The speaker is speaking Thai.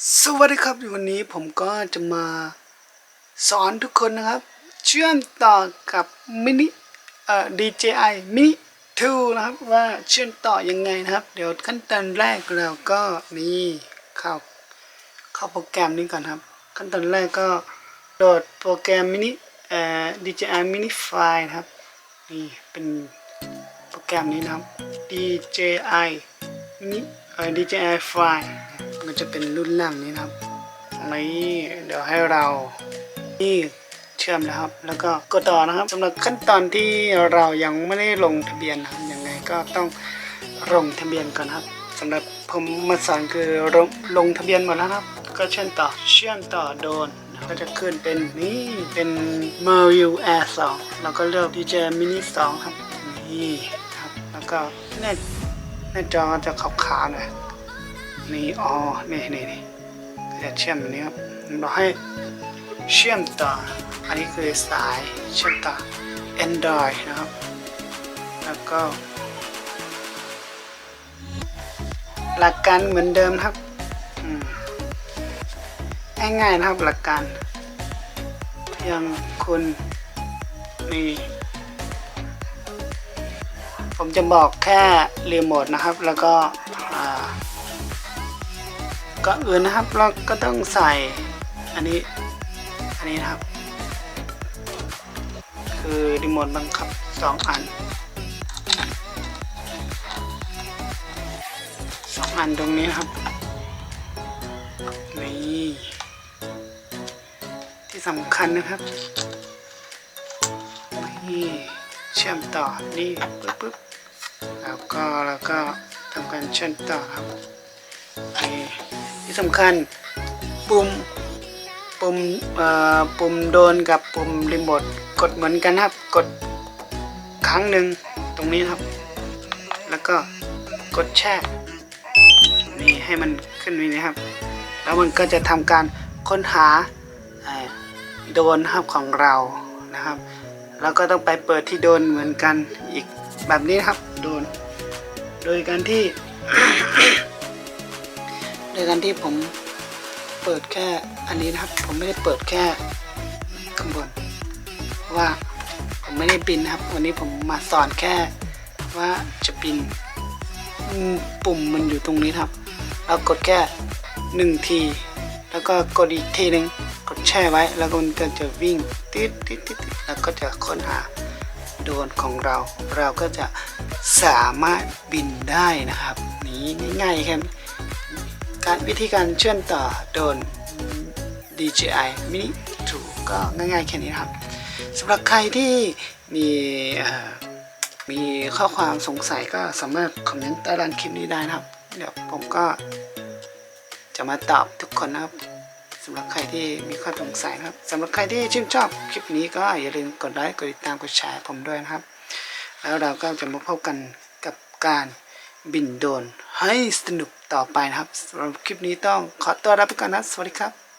สวัสดีครับวันนี้ผมก็จะมาสอนทุกคนนะครับ เชื่อมต่อกับมินิเอ่อ DJI Mini 2นะครับว่าเชื่อมต่อยังไงนะครับ เดี๋ยวขั้นตอนแรกเราก็นี่เข้าเข้าโปรแกรมนี้ก่อนครับ ขั้นตอนแรกก็โหลดโปรแกรมมินิเอ่อ DJI Mini Fly นะครับนี่เป็นโปรแกรมนี้นะครับ DJI Mini เอ่อ DJI File มันจะเป็นรุ่นล่างนี้นะครับนี่เดี๋ยวให้เรานี่เชื่อมนะครับ แล้วก็กดต่อนะครับสำหรับขั้นตอนที่เรายังไม่ได้ลงทะเบียนนะครับยังไงก็ต้องลงทะเบียนก่อนครับสำหรับผมมาสอนคือลงลงทะเบียนหมดแล้วครับ ก็เชื่อมต่อเชื่อมต่อโดนก็จะขึ้นเป็นนี่เป็น m e r v i w Air 2แล้วก็เลือก DJ Mini 2 ครับ นี่ครับ แล้วก็หน้าหน้าจอจะขาวๆหน่อย นี่อ๋อนี่นี่นี่จะเชื่อมนี้ครับเราให้เชื่อมต่อ อันนี้คือสายเชื่อมต่อ Android นะครับ แล้วก็ หลักการเหมือนเดิมครับง่ายๆนะครับหลักการเพียงคุณมีผมจะบอกแค่รีโมทนะครับ แล้วก็อ่า ก่อนอื่นนะครับเราก็ต้องใส่อันนี้อันนี้นะครับ คือรีโมทบังคับสองอันสองอันตรงนี้นครับนี่ที่สำคัญนะครับนี่เชื่อมต่อนี่ปึ๊บปึ๊บแล้วก็แล้วก็ทำการเชื่อมต่อครับ ที่สำคัญปุ่มปุ่มเอ่อปุ่มโดนกับปุ่มรีโมทกดเหมือนกันครับกดครั้งหนึ่งตรงนี้ครับ แล้วก็กดแช่นี่ให้มันขึ้นนี่นะครับ แล้วมันก็จะทำการค้นหาโดนครับของเรานะครับ แล้วก็ต้องไปเปิดที่โดนเหมือนกันอีกแบบนี้นครับโดน โดยการที่ โดยการที่ผมเปิดแค่อันนี้นะครับ ผมไม่ได้เปิดแค่ข้างบนว่าผมไม่ได้บินนะครับ วันนี้ผมมาสอนแค่ว่าจะบินปุ่มมันอยู่ตรงนี้ครับ เรากดแค่หนึ่งที แล้วก็กดอีกทีหนึ่งกดแช่ไว้ แล้วก็มันก็จะวิ่งติดติดติดแล้วก็จะค้นหาโดนของเรา เราก็จะสามารถบินได้นะครับ นี้ง่ายๆแค่นี้ การวิธีการเชื่อมต่อโดน DJI Mini 2 ก็ง่ายๆแค่นี้ครับสำหรับใครที่มีมีข้อความสงสัยก็สามารถคอมเมนต์ใต้ด้านคลิปนี้ได้นะครับ เดี๋ยวผมก็จะมาตอบทุกคนนะครับสำหรับใครที่มีข้อสงสัยนะครับสำหรับใครที่ชื่นชอบคลิปนี้ก็อย่าลืมกดไลค์กดติดตามกดแชร์ผมด้วยนะครับ แล้วเราก็จะมาพบกันกับการบินโดรนให้สนุก ต่อไปนะครับสำหรับคลิปนี้ต้องขอตัวลาไปก่อนนะ สวัสดีครับ